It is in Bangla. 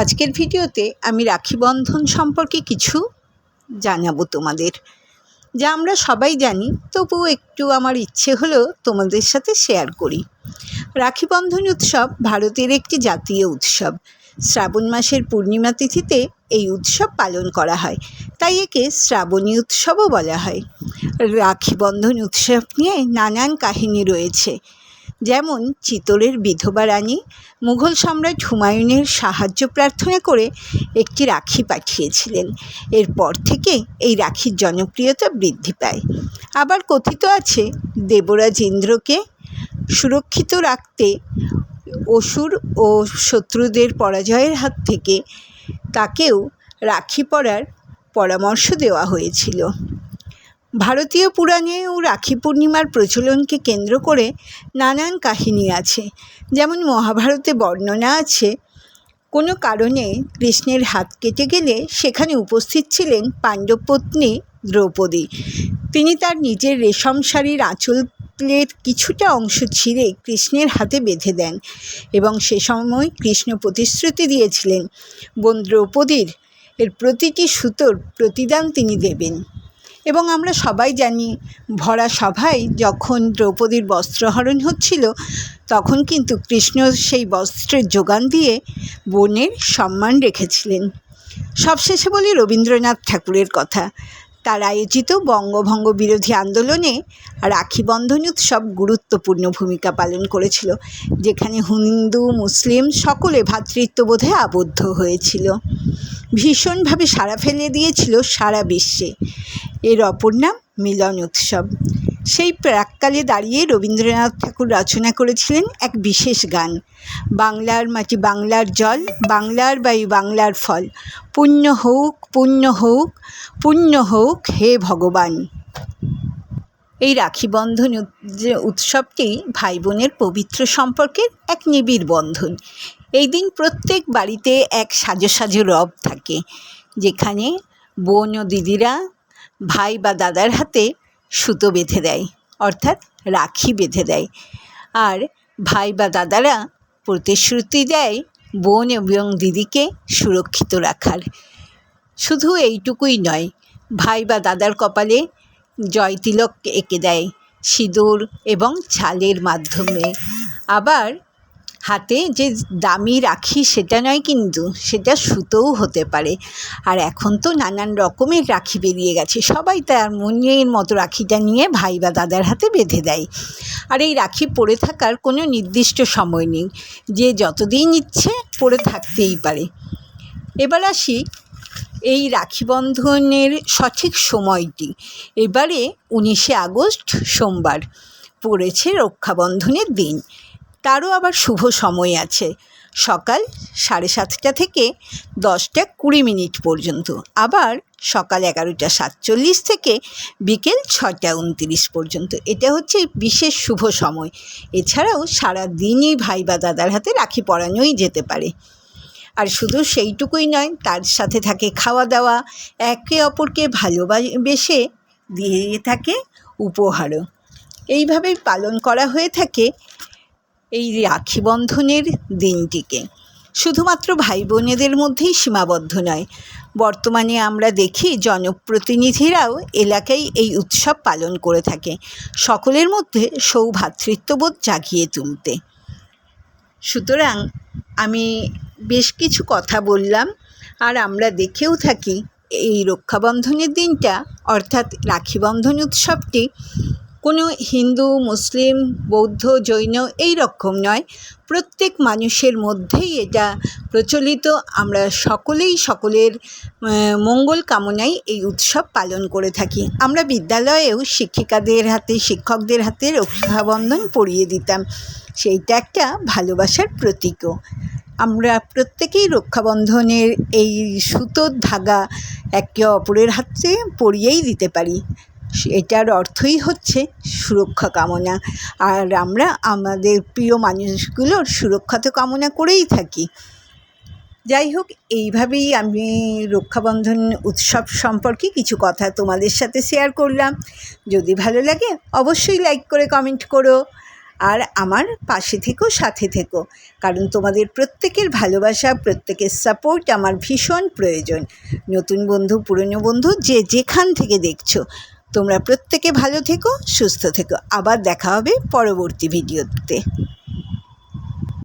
আজকের ভিডিওতে আমি রাখি বন্ধন সম্পর্কে কিছু জানাব তোমাদের। যা আমরা সবাই জানি, তবুও একটু আমার ইচ্ছে হলো তোমাদের সাথে শেয়ার করি। রাখি বন্ধন উৎসব ভারতের একটি জাতীয় উৎসব। শ্রাবণ মাসের পূর্ণিমা তিথিতে এই উৎসব পালন করা হয়, তাই একে শ্রাবণী উৎসবও বলা হয়। রাখি বন্ধন উৎসব নিয়ে নানান কাহিনী রয়েছে। যেমন চিতোরের বিধবা রানী, মুঘল সম্রাট হুমায়ুনের সাহায্য প্রার্থনা করে একটি রাখি পাঠিয়েছিলেন। এরপর থেকে এই রাখির জনপ্রিয়তা বৃদ্ধি পায়। আবার কথিত আছে, দেবরাজ ইন্দ্রকে সুরক্ষিত রাখতে অসুর ও শত্রুদের পরাজয়ের হাত থেকে তাকেও রাখি পরার পরামর্শ দেওয়া হয়েছিল। ভারতীয় পুরাণেও রাখি পূর্ণিমার প্রচলনকে কেন্দ্র করে নানান কাহিনী আছে। যেমন মহাভারতে বর্ণনা আছে, কোনো কারণে কৃষ্ণের হাত কেটে গেলে সেখানে উপস্থিত ছিলেন পাণ্ডবপত্নী দ্রৌপদী। তিনি তার নিজের রেশম শাড়ির আঁচলের কিছুটা অংশ ছিঁড়ে কৃষ্ণের হাতে বেঁধে দেন এবং সে সময় কৃষ্ণ প্রতিশ্রুতি দিয়েছিলেন, বোন দ্রৌপদীর, এর প্রতিটি সুতোর প্রতিদান তিনি দেবেন। এবং আমরা সবাই জানি ভরা সভায় যখন দ্রৌপদীর বস্ত্রহরণ হচ্ছিল, তখন কিন্তু কৃষ্ণ সেই বস্ত্রের যোগান দিয়ে বোনের সম্মান রেখেছিলেন। সবশেষে বলি রবীন্দ্রনাথ ঠাকুরের কথা। তার আয়োজিত বঙ্গভঙ্গ বিরোধী আন্দোলনে রাখি বন্ধন উৎসব গুরুত্বপূর্ণ ভূমিকা পালন করেছিল, যেখানে হিন্দু, মুসলিম সকলে ভ্রাতৃত্ববোধে আবদ্ধ হয়েছিল। ভীষণভাবে সাড়া ফেলে দিয়েছিল সারা বিশ্বে। এর অপর নাম মিলন উৎসব। সেই প্রাককালে দাঁড়িয়ে রবীন্দ্রনাথ ঠাকুর রচনা করেছিলেন এক বিশেষ গান। বাংলার মাটি বাংলার জল, বাংলার বায়ু বাংলার ফল। পুণ্য হোক পুণ্য হোক পুণ্য হোক হে ভগবান। এই রাখি বন্ধন উৎসবটি ভাই বোনের পবিত্র সম্পর্কের এক নিবিড় বন্ধন। এই দিন প্রত্যেক বাড়িতে এক সাজো সাজো রব থাকে। যেখানে বোন ও দিদিরা ভাই বা দাদার হাতে সুতো বেঁধে দেয়, অর্থাৎ রাখি বেঁধে দেয়। আর ভাই বা দাদারা প্রতিশ্রুতি দেয় বোন এবং দিদিকে সুরক্ষিত রাখার। শুধু এইটুকুই নয়, ভাই বা দাদার কপালে জয়তিলক এঁকে দেয়, সিঁদুর এবং ছালের মাধ্যমে। আবার হাতে যে দামি রাখি সেটা নয় কিন্তু সেটা সুতোও হতে পারে। আর এখন তো নানান রকমের রাখি বেরিয়ে গেছে। সবাই তার মনের মতো রাখিটা নিয়ে ভাই বা দাদার হাতে বেঁধে দেয়। আর এই রাখি পরে থাকার কোনো নির্দিষ্ট সময় নেই। যে যতদিন ইচ্ছে পরে থাকতেই পারে। এবার আসি এই রাখি বন্ধনের সঠিক সময়টি। এবারে উনিশে আগস্ট সোমবার। পড়েছে রক্ষাবন্ধনের দিন। তারও আবার শুভ সময় আছে। সকাল সাড়ে সাতটা থেকে দশটা কুড়ি মিনিট পর্যন্ত। আবার সকাল এগারোটা সাতচল্লিশ থেকে বিকেল ছটা উনতিরিশ পর্যন্ত। এটা হচ্ছে বিশেষ শুভ সময়। এছাড়াও সারা দিনই ভাই বা দাদার হাতে রাখি পরানোই যেতে পারে। আর শুধু সেইটুকুই নয়, তার সাথে থাকে খাওয়া দাওয়া একে অপরকে ভালোবাসে দিয়ে থাকে উপহারও। এইভাবেই পালন করা হয়ে থাকে এই রাখি বন্ধনের দিনটিকে। শুধুমাত্র ভাই বোনেদের মধ্যেই সীমাবদ্ধ নয়, বর্তমানে আমরা দেখি জনপ্রতিনিধিরাও এলাকায় এই উৎসব পালন করে থাকে, সকলের মধ্যে সৌভাতৃত্ববোধ জাগিয়ে তুলতে। সুতরাং আমি বেশ কিছু কথা বললাম, আর আমরা দেখেও থাকি এই রক্ষাবন্ধনের দিনটা, অর্থাৎ রাখিবন্ধন উৎসবটি কোনো হিন্দু, মুসলিম, বৌদ্ধ, জৈন এই রকম নয়। প্রত্যেক মানুষের মধ্যেই এটা প্রচলিত। আমরা সকলেই সকলের মঙ্গল কামনায় এই উৎসব পালন করে থাকি। আমরা বিদ্যালয়েও শিক্ষিকাদের হাতে, শিক্ষকদের হাতে রক্ষাবন্ধন পরিয়ে দিতাম। সেইটা একটা ভালোবাসার প্রতীকও। আমরা প্রত্যেকেই রক্ষাবন্ধনের এই সুতোর ধাগা একে অপরের হাতে পরিয়েই দিতে পারি। এটার অর্থই হচ্ছে সুরক্ষা কামনা। আর আমরা আমাদের প্রিয় মানুষগুলোর সুরক্ষা তো কামনা করেই থাকি। যাই হোক, এইভাবেই আমি রক্ষাবন্ধন উৎসব সম্পর্কে কিছু কথা তোমাদের সাথে শেয়ার করলাম। যদি ভালো লাগে, অবশ্যই লাইক করে কমেন্ট করো। আর আমার পাশে থেকো, সাথে থেকো। কারণ তোমাদের প্রত্যেকের ভালোবাসা, প্রত্যেকের সাপোর্ট আমার ভীষণ প্রয়োজন। নতুন বন্ধু, পুরনো বন্ধু, যে যেখান থেকে দেখছ তোমরা প্রত্যেকে ভালো থেকো সুস্থ থেকো। আবার দেখা হবে পরবর্তী ভিডিওতে।